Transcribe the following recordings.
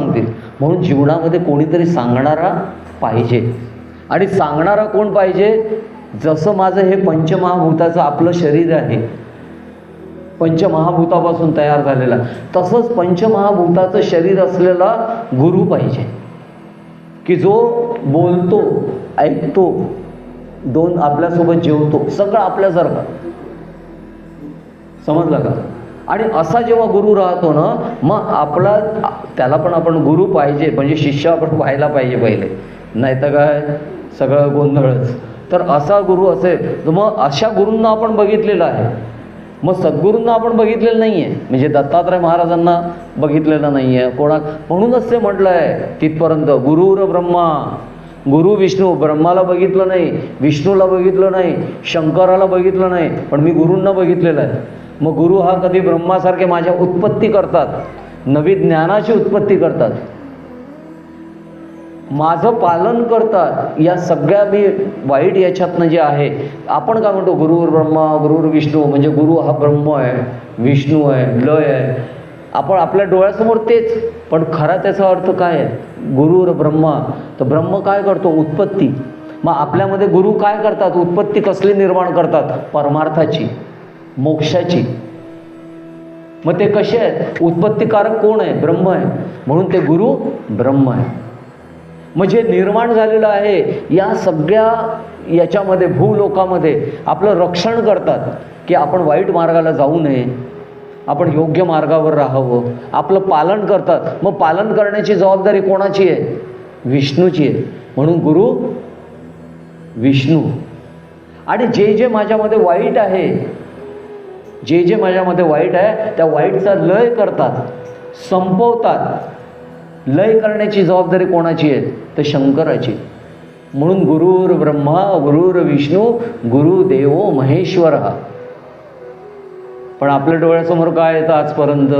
सांगतील. म्हणून जीवनामध्ये कोणीतरी सांगणारा पाहिजे. आणि सांगणारा कोण पाहिजे? जसं माझं हे पंचमहाभूताचं आपलं शरीर आहे पंचमहाभूतापासून तयार झालेला तसंच पंचमहाभूताचं शरीर असलेला गुरु पाहिजे. की जो बोलतो ऐकतो दोन आपल्यासोबत जेवतो सगळं आपल्यासारखं. समजलं का? आणि असा जेव्हा गुरु राहतो ना मग आपला त्याला पण आपण गुरु पाहिजे म्हणजे शिष्य आपण व्हायला पाहिजे पहिले. नाही तर काय? सगळं गोंधळच. तर असा गुरु असेल तर मग अशा गुरूंना आपण बघितलेलं आहे. मग सद्गुरूंना आपण बघितलेलं नाही आहे म्हणजे दत्तात्रय महाराजांना बघितलेलं नाही आहे कोणा म्हणूनच ते म्हटलं आहे तिथपर्यंत गुरुर ब्रह्मा. गुरु विष्णू ब्रह्माला बघितलं नाही विष्णूला बघितलं नाही शंकराला बघितलं नाही पण मी गुरूंना बघितलेलं आहे. मग गुरु हा कधी ब्रह्मासारखे माझ्या उत्पत्ती करतात. नवी ज्ञानाची उत्पत्ती करतात. माझं पालन करतात. या सगळ्या मी वाईट याच्यातनं जे आहे आपण काय म्हणतो गुरुर ब्रह्मा गुरुर विष्णू म्हणजे गुरु हा ब्रह्म आहे विष्णू आहे लय आहे. आपण आपल्या डोळ्यासमोर तेच. पण खरा त्याचा अर्थ काय आहे? गुरुर ब्रह्मा. तर ब्रह्म काय करतो? उत्पत्ती. मग आपल्यामध्ये गुरु काय करतात? उत्पत्ती कसली निर्माण करतात? परमार्थाची. मोक्षाची. मग ते कसे आहेत? उत्पत्तीकारक कोण आहे? ब्रह्म आहे. म्हणून ते गुरु ब्रह्म आहे. मग जे निर्माण झालेलं आहे या सगळ्या याच्यामध्ये भूलोकामध्ये आपलं रक्षण करतात की आपण वाईट मार्गाला जाऊ नये. आपण योग्य मार्गावर राहावं. आपलं पालन करतात. मग पालन करण्याची जबाबदारी कोणाची आहे? विष्णूची आहे. म्हणून गुरु विष्णू. आणि जे जे माझ्यामध्ये वाईट आहे जे जे माझ्यामध्ये वाईट आहे त्या वाईटचा लय करतात संपवतात. लय करण्याची जबाबदारी कोणाची आहे? तर शंकराची. म्हणून गुरुर ब्रह्मा गुरुर विष्णू गुरुदेव महेश्वर. हा पण आपल्या डोळ्यासमोर काय येतं आजपर्यंत?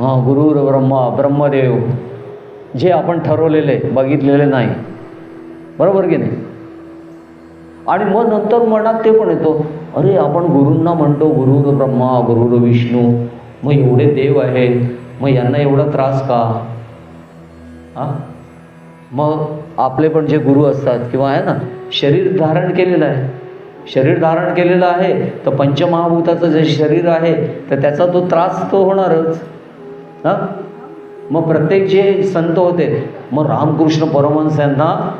हां गुरुर ब्रह्मा ब्रह्मदेव. जे आपण ठरवलेले बघितलेले नाही. बरोबर की नाही? आणि मग नंतर मनात ते पण येतो अरे आपण गुरूंना म्हणतो गुरुर ब्रह्मा गुरुर विष्णू मग एवढे देव आहेत मग यांना एवढा त्रास का? हां? मग आपले पण जे गुरु असतात किंवा आहे ना शरीर धारण केलेलं आहे. शरीर धारण केलेलं आहे तर पंचमहाभूताचं जे शरीर आहे तर त्याचा तो त्रास तो होणारच. हां? मग प्रत्येक जे संत होते मग रामकृष्ण परमहंस यांना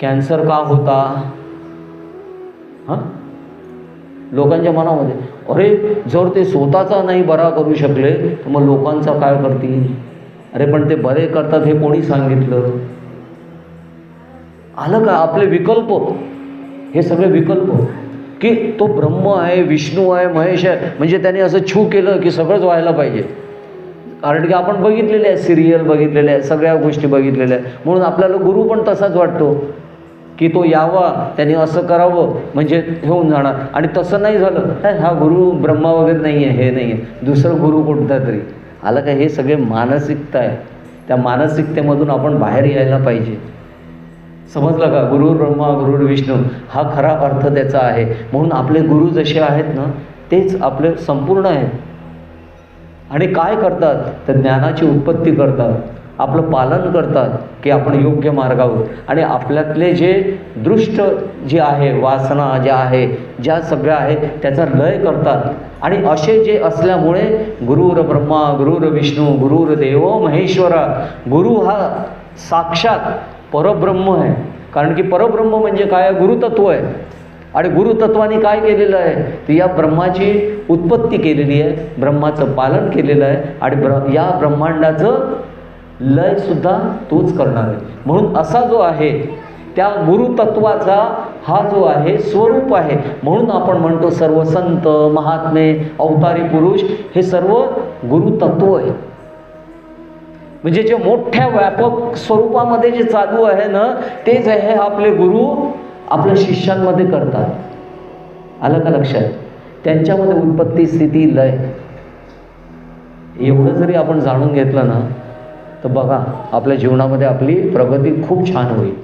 कॅन्सर का होता? हां? लोकांच्या मनामध्ये अरे जर ते स्वतःचा नाही बरा करू शकले तर मग लोकांचा काय करतील? अरे पण ते बरे करतात हे कोणी सांगितलं? आलं का आपले विकल्प? हे सगळे विकल्प. की तो ब्रह्म आहे विष्णू आहे महेश आहे म्हणजे त्याने असं छू केलं की सगळंच व्हायला पाहिजे. कारण की आपण बघितलेले आहे सिरियल बघितलेले आहे सगळ्या गोष्टी बघितलेल्या आहेत. म्हणून आपल्याला गुरु पण तसाच वाटतो. की तो यावा त्याने असं करावं म्हणजे होऊन जाणार. आणि तसं नाही झालं काय हा गुरु ब्रह्मा वगैरे नाही आहे हे नाही आहे दुसरं गुरु कोणता तरी. आलं का हे सगळे मानसिकता आहे. त्या मानसिकतेमधून आपण बाहेर यायला पाहिजे. समजलं का? गुरु ब्रह्मा गुरु विष्णू हा खरा अर्थ त्याचा आहे. म्हणून आपले गुरु जसे आहेत ना तेच आपले संपूर्ण आहेत. आणि काय करतात? तर ज्ञानाची उत्पत्ती करतात. आपलं पालन करतात की आपण योग्य मार्गावर. आणि आपल्यातले जे दृष्ट जे आहे वासना ज्या आहे ज्या सगळ्या आहेत त्याचा लय करतात. आणि असे जे असल्यामुळे गुरुर ब्रह्मा गुरुर विष्णू गुरुर देव महेश्वरा गुरु हा साक्षात परब्रह्म आहे. कारण की परब्रह्म म्हणजे काय? गुरुतत्व आहे. आणि गुरुतत्वाने काय केलेलं आहे? तर या ब्रह्माची उत्पत्ती केलेली आहे ब्रह्माचं पालन केलेलं आहे आणि ब्र या ब्रह्मांडाचं लयसुद्धा तोच करणार आहे. म्हणून असा जो आहे त्या गुरुतत्वाचा हा जो आहे स्वरूप आहे. म्हणून आपण म्हणतो सर्व संत महात्मे अवतारी पुरुष हे सर्व गुरुतत्व आहे. म्हणजे जे मोठ्या व्यापक स्वरूपामध्ये जे चालू आहे ना तेच आहे आपले गुरु आपल्या शिष्यांमध्ये करतात. आलं का लक्षात? त्यांच्यामध्ये उत्पत्ती स्थिती लय. एवढं जरी आपण जाणून घेतलं ना तर बघा आपल्या जीवनामध्ये आपली प्रगती खूप छान होईल.